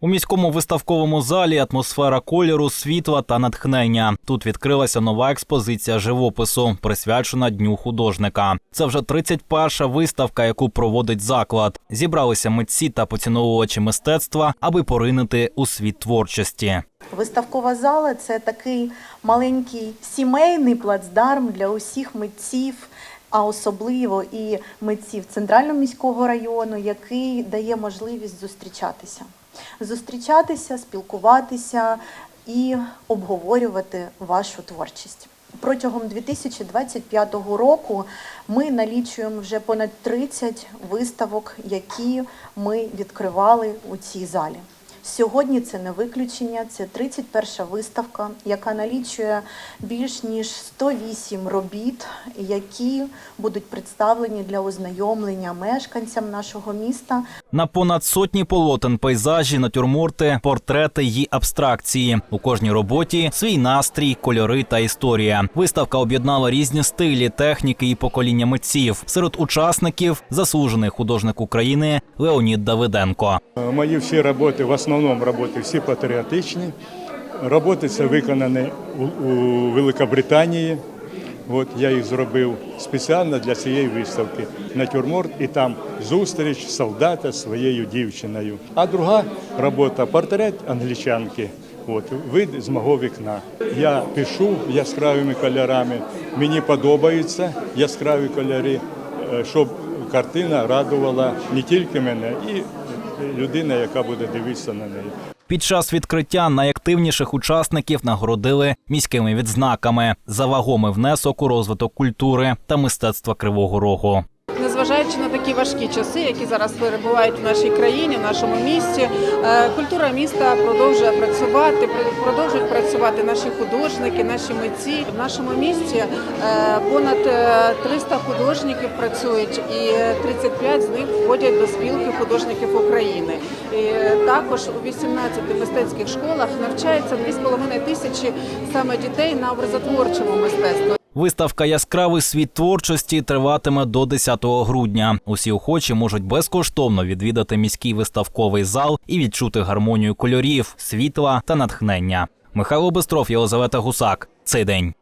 У міському виставковому залі атмосфера кольору, світла та натхнення. Тут відкрилася нова експозиція живопису, присвячена Дню художника. Це вже 31-ша виставка, яку проводить заклад. Зібралися митці та поціновувачі мистецтва, аби поринути у світ творчості. Виставкова зала це такий маленький сімейний плацдарм для усіх митців, а особливо і митців центрального міського району, який дає можливість зустрічатися. Зустрічатися, спілкуватися і обговорювати вашу творчість. Протягом 2025 року ми налічуємо вже понад 30 виставок, які ми відкривали у цій залі. Сьогодні це не виключення, це 31-ша виставка, яка налічує більш ніж 108 робіт, які будуть представлені для ознайомлення мешканцям нашого міста. На понад сотні полотен, пейзажі, натюрморти, портрети й абстракції. У кожній роботі свій настрій, кольори та історія. Виставка об'єднала різні стилі, техніки і покоління митців. Серед учасників заслужений художник України Леонід Давиденко. Мої всі роботи, в основному роботи всі патріотичні. Роботи це виконані у, Великобританії. От я їх зробив спеціально для цієї виставки. Натюрморт і там зустріч солдата своєю дівчиною. А друга робота портрет англічанки. От вид з мого вікна. Я пишу яскравими кольорами. Мені подобаються яскраві кольори, е, щоб картина радувала не тільки мене, і людина, яка буде дивитися на неї. Під час відкриття найактивніших учасників нагородили міськими відзнаками за вагомий внесок у розвиток культури та мистецтва Кривого Рогу. Незважаючи на такі важкі часи, які зараз перебувають в нашій країні, в нашому місті, е, культура міста продовжує працювати, продовжують працювати наші художники, наші митці. В нашому місті е, понад е, 300 художників працюють, і 35 з них входять до спілки художників України. І е, також у 18 мистецьких школах навчається 2,5 тисячі саме дітей на образотворчому мистецтві. Виставка Яскравий світ творчості триватиме до 10 грудня. Усі охочі можуть безкоштовно відвідати міський виставковий зал і відчути гармонію кольорів, світла та натхнення. Михайло Бестров, Єлизавета Гусак. Цей день.